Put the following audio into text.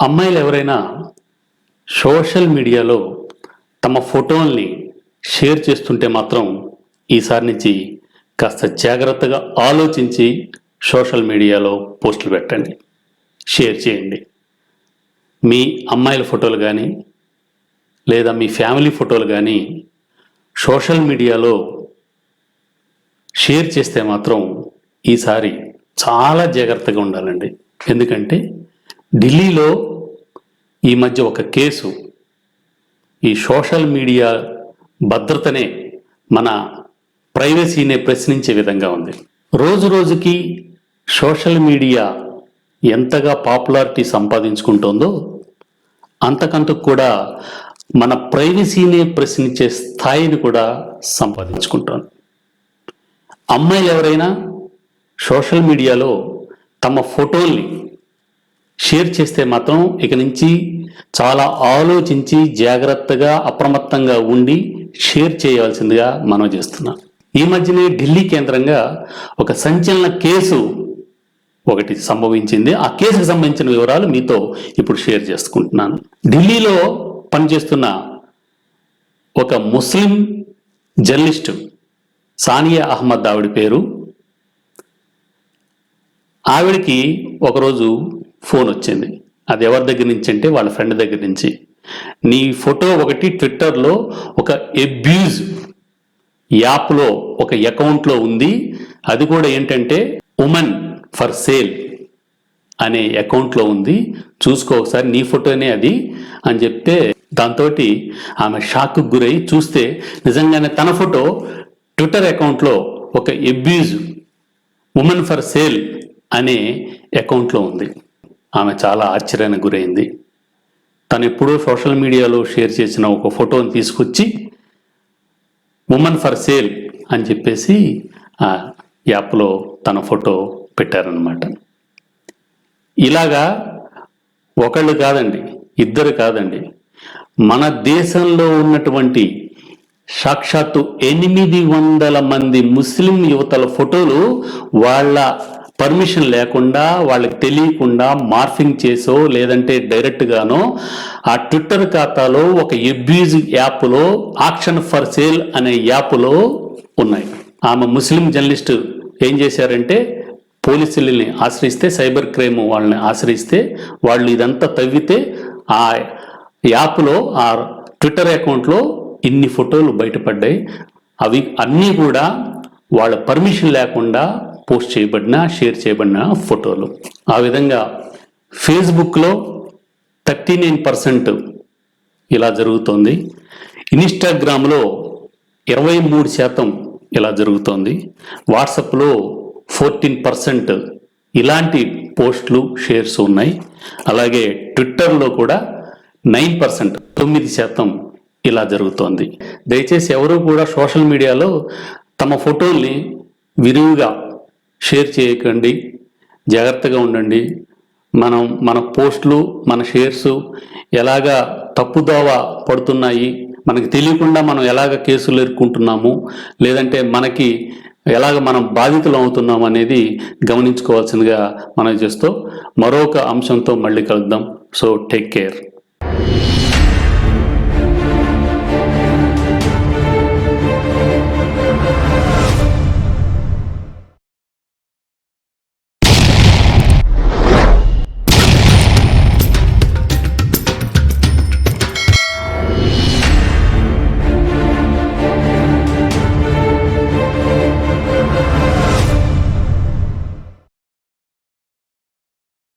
అమ్మాయిలు ఎవరైనా సోషల్ మీడియాలో తమ ఫోటోల్ని షేర్ చేస్తుంటే మాత్రం ఈసారి నుంచి కాస్త జాగ్రత్తగా ఆలోచించి సోషల్ మీడియాలో పోస్టులు పెట్టండి. షేర్ చేయండి. మీ అమ్మాయిల ఫోటోలు కానీ లేదా మీ ఫ్యామిలీ ఫోటోలు కానీ సోషల్ మీడియాలో షేర్ చేస్తే మాత్రం ఈసారి చాలా జాగ్రత్తగా ఉండాలండి. ఎందుకంటే ఢిల్లీలో ఈ మధ్య ఒక కేసు. ఈ సోషల్ మీడియా భద్రతనే మన ప్రైవసీనే ప్రశ్నించే విధంగా ఉంది. రోజు రోజుకి సోషల్ మీడియా ఎంతగా పాపులారిటీ సంపాదించుకుంటుందో అంతకంతకు కూడా మన ప్రైవసీనే ప్రశ్నించే స్థాయిని కూడా సంపాదించుకుంటాను అమ్మాయిలు ఎవరైనా సోషల్ మీడియాలో తమ ఫోటోల్ని షేర్ చేస్తే మాత్రం ఇక నుంచి చాలా ఆలోచించి జాగ్రత్తగా అప్రమత్తంగా ఉండి షేర్ చేయవలసిందిగా మనం చేస్తున్నాం. ఈ మధ్యనే ఢిల్లీ కేంద్రంగా ఒక సంచలన కేసు ఒకటి సంభవించింది. ఆ కేసుకు సంబంధించిన వివరాలు మీతో ఇప్పుడు షేర్ చేసుకుంటున్నాను. ఢిల్లీలో పనిచేస్తున్న ఒక ముస్లిం జర్నలిస్టు సానియా అహ్మద్ ఆవిడ పేరు. ఆవిడకి ఒకరోజు ఫోన్ వచ్చింది. అది ఎవరి దగ్గర నుంచి అంటే వాళ్ళ ఫ్రెండ్ దగ్గర నుంచి. నీ ఫోటో ఒకటి ట్విట్టర్లో ఒక ఎబ్యూజ్ యాప్లో ఒక అకౌంట్లో ఉంది. అది కూడా ఏంటంటే ఉమెన్ ఫర్ సేల్ అనే అకౌంట్లో ఉంది. చూసుకో ఒకసారి నీ ఫోటోనే అది అని చెప్తే దాంతో ఆమె షాక్కు గురై చూస్తే నిజంగానే తన ఫోటో ట్విట్టర్ అకౌంట్లో ఒక ఎబ్యూజ్ ఉమెన్ ఫర్ సేల్ అనే అకౌంట్లో ఉంది. ఆమె చాలా ఆశ్చర్యానికి గురైంది. తను ఎప్పుడో సోషల్ మీడియాలో షేర్ చేసిన ఒక ఫోటోని తీసుకొచ్చి ఉమెన్ ఫర్ సేల్ అని చెప్పేసి ఆ యాప్లో తన ఫోటో పెట్టారనమాట ఇలాగా ఒకళ్ళు కాదండి ఇద్దరు కాదండి. మన దేశంలో ఉన్నటువంటి సాక్షాత్తు ఎనిమిది వందల మంది ముస్లిం యువతల ఫోటోలు వాళ్ళ పర్మిషన్ లేకుండా వాళ్ళకి తెలియకుండా మార్ఫింగ్ చేసో లేదంటే డైరెక్ట్గానో ఆ ట్విట్టర్ ఖాతాలో ఒక ఎబ్యూజ్ యాప్లో ఆక్షన్ ఫర్ సేల్ అనే యాప్లో ఉన్నాయి. ఆమె ముస్లిం జర్నలిస్టు ఏం చేశారంటే పోలీసుల్ని ఆశ్రయిస్తే సైబర్ క్రైమ్ వాళ్ళని ఆశ్రయిస్తే వాళ్ళు ఇదంతా తవ్వితే ఆ యాప్లో ఆ ట్విట్టర్ అకౌంట్లో ఇన్ని ఫోటోలు బయటపడ్డాయి. అవి అన్నీ కూడా వాళ్ళ పర్మిషన్ లేకుండా పోస్ట్ చేయబడిన షేర్ చేయబడిన ఫోటోలు. ఆ విధంగా ఫేస్బుక్లో థర్టీ నైన్ పర్సెంట్ ఇలా జరుగుతోంది. ఇన్స్టాగ్రామ్లో ఇరవై మూడు శాతం ఇలా జరుగుతోంది. వాట్సాప్లో ఫోర్టీన్ పర్సెంట్ ఇలాంటి పోస్టులు షేర్స్ ఉన్నాయి. అలాగే ట్విట్టర్లో కూడా నైన్ పర్సెంట్ తొమ్మిది శాతం ఇలా జరుగుతోంది. దయచేసి ఎవరు కూడా సోషల్ మీడియాలో తమ ఫోటోల్ని విరివిగా షేర్ చేయకండి. జాగ్రత్తగా ఉండండి. మనం మన పోస్టులు మన షేర్స్ ఎలాగా తప్పుదోవ పడుతున్నాయి మనకి తెలియకుండా మనం ఎలాగ కేసులు ఎదుర్కొంటున్నాము లేదంటే మనకి ఎలాగ మనం బాధితులు అవుతున్నాం అనేది గమనించుకోవాల్సిందిగా మనం చేస్తూ మరొక అంశంతో మళ్ళీ కలుద్దాం. So take care.